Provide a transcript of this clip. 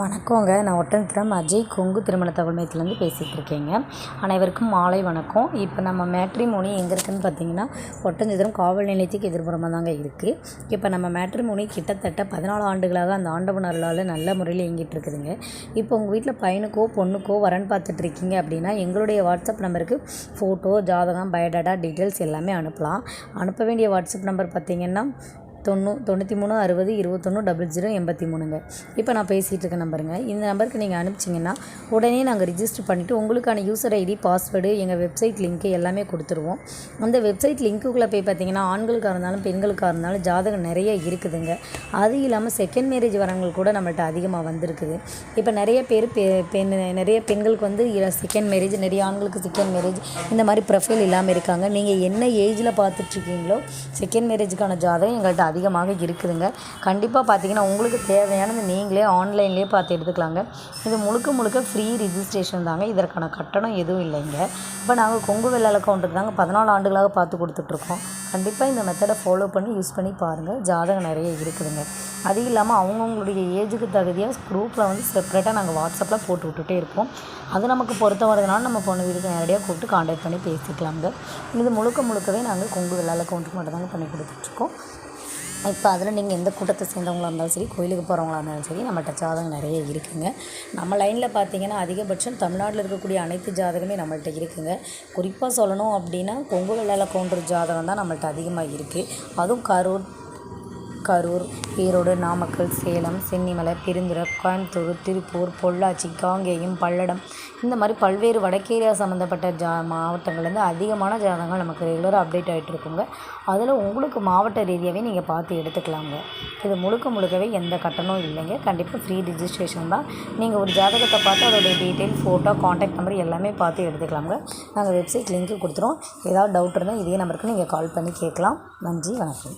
வணக்கங்க. நான் ஒட்டன்சத்திரம் அஜய். கொங்கு திருமண தகவல் மையத்துலேருந்து பேசிகிட்டு இருக்கேங்க. அனைவருக்கும் மாலை வணக்கம். இப்போ நம்ம மேட்ரிமோனி எங்கே இருக்குதுன்னு பார்த்தீங்கன்னா ஒட்டன்சத்திரம் காவல் நிலையத்துக்கு எதிர்புறமாக தாங்க இருக்குது இப்போ நம்ம மேட்ரிமோனி கிட்டத்தட்ட பதினாலு ஆண்டுகளாக அந்த ஆண்டவன் அருளால் நல்ல முறையில் இயங்கிட்டு இருக்குதுங்க. இப்போ உங்கள் வீட்டில் பையனுக்கோ பொண்ணுக்கோ வரன் பார்த்துட்டு இருக்கீங்க அப்படின்னா எங்களுடைய வாட்ஸ்அப் நம்பருக்கு ஃபோட்டோ ஜாதகம் பயோடாட்டா டீட்டெயில்ஸ் எல்லாமே அனுப்பலாம். அனுப்ப வேண்டிய வாட்ஸ்அப் நம்பர் பார்த்தீங்கன்னா தொண்ணூ தொண்ணூற்றி மூணு அறுபது இருபத்தொன்று டபுள் ஜீரோ எண்பத்தி மூணுங்க இப்போ நான் பேசிகிட்டு இருக்க நம்பருங்க. இந்த நம்பருக்கு நீங்கள் அனுப்பிச்சிங்கன்னா உடனே நாங்கள் ரிஜிஸ்டர் பண்ணிவிட்டு உங்களுக்கான யூசர் ஐடி பாஸ்வேர்டு எங்கள் வெப்சைட் லிங்க்கு எல்லாமே கொடுத்துருவோம். அந்த வெப்சைட் லிங்க்குள்ளே போய் பார்த்தீங்கன்னா ஆண்களுக்காக இருந்தாலும் பெண்களுக்காக இருந்தாலும் ஜாதகம் நிறைய இருக்குதுங்க. அது இல்லாமல் செகண்ட் மேரேஜ் வரவங்க கூட நம்மள்ட்ட அதிகமாக வந்திருக்குது. இப்போ நிறைய பேர் பெ பெண் நிறைய பெண்களுக்கு வந்து செகண்ட் மேரேஜ் நிறைய ஆண்களுக்கு செகண்ட் மேரேஜ் இந்த மாதிரி ப்ரொஃபைல் இல்லாமல் இருக்காங்க. நீங்கள் என்ன ஏஜில் பார்த்துட்ருக்கீங்களோ செகண்ட் மேரேஜுக்கான ஜாதகம் எங்கள்கிட்ட அதிகமாக இருக்குதுங்க. கண்டிப்பாக பார்த்தீங்கன்னா உங்களுக்கு தேவையானது நீங்களே ஆன்லைன்லேயே பார்த்து எடுத்துக்கலாங்க. இது முழுக்க முழுக்க ஃப்ரீ ரிஜிஸ்ட்ரேஷன் தாங்க. இதற்கான கட்டணம் எதுவும் இல்லைங்க. இப்போ நாங்கள் கொங்கு வெள்ளாள கவுண்டருக்கு தாங்க பதினாலு ஆண்டுகளாக பார்த்து கொடுத்துட்ருக்கோம். கண்டிப்பாக இந்த மெத்தடை ஃபாலோ பண்ணி யூஸ் பண்ணி பாருங்கள் ஜாதகம் நிறைய இருக்குதுங்க. அது இல்லாமல் அவங்கவுங்களுடைய ஏஜுக்கு தகுதியாக குரூப்பில் வந்து செப்பரேட்டாக நாங்கள் வாட்ஸ்அப்பில் போட்டு விட்டுட்டே இருப்போம். அது நமக்கு பொறுத்த வரதுனால நம்ம பொண்ணு வீட்டுக்கு நேரடியாக கூப்பிட்டு காண்டாக்ட் பண்ணி பேசிக்கலாங்க. இது முழுக்க முழுக்கவே நாங்கள் கொங்கு வெள்ளால் கவுண்டருக்கு மட்டும் தாங்க பண்ணி கொடுத்துட்ருக்கோம். இப்போ அதில் நீங்கள் எந்த கூட்டத்தை சேர்ந்தவங்களா இருந்தாலும் சரி கோயிலுக்கு போகிறவங்களா இருந்தாலும் சரி நம்மகிட்ட ஜாதகம் நிறைய இருக்குதுங்க நம்ம லைனில் பார்த்தீங்கன்னா அதிகபட்சம் தமிழ்நாட்டில் இருக்கக்கூடிய அனைத்து ஜாதகமே நம்மள்ட்ட இருக்குங்க. குறிப்பாக சொல்லணும் அப்படின்னா கொங்கு வெள்ளால கவுண்டர் ஜாதகம் தான் நம்மள்ட்ட அதிகமாக இருக்குது அதுவும் கரூர் கரூர் ஈரோடு நாமக்கல் சேலம் சென்னிமலை பெருந்துறை கோயம்புத்தூர் திருப்பூர் பொள்ளாச்சி காங்கேயம் பல்லடம். இந்த மாதிரி பல்வேறு வடக்கேரியா சம்மந்தப்பட்ட ஜா மாவட்டங்கள்லேருந்து அதிகமான ஜாதகங்கள் நமக்கு ரெகுலராக அப்டேட் ஆகிட்டு இருக்குங்க. அதில் உங்களுக்கு மாவட்ட ரீதியாகவே நீங்கள் பார்த்து எடுத்துக்கலாங்க. இது முழுக்க முழுக்கவே எந்த கட்டணம் இல்லைங்க. கண்டிப்பாக ஃப்ரீ ரிஜிஸ்ட்ரேஷன் தான். நீங்கள் ஒரு ஜாதகத்தை பார்த்து அதோடைய டீட்டெயில் ஃபோட்டோ காண்டாக்ட் நம்பர் எல்லாமே பார்த்து எடுத்துக்கலாங்க. நாங்கள் வெப்சைட் லிங்க்கு கொடுத்துருவோம் ஏதாவது டவுட் இருந்தால் இதே நம்பருக்கு நீங்கள் கால் பண்ணி கேட்கலாம். நன்றி வணக்கம்.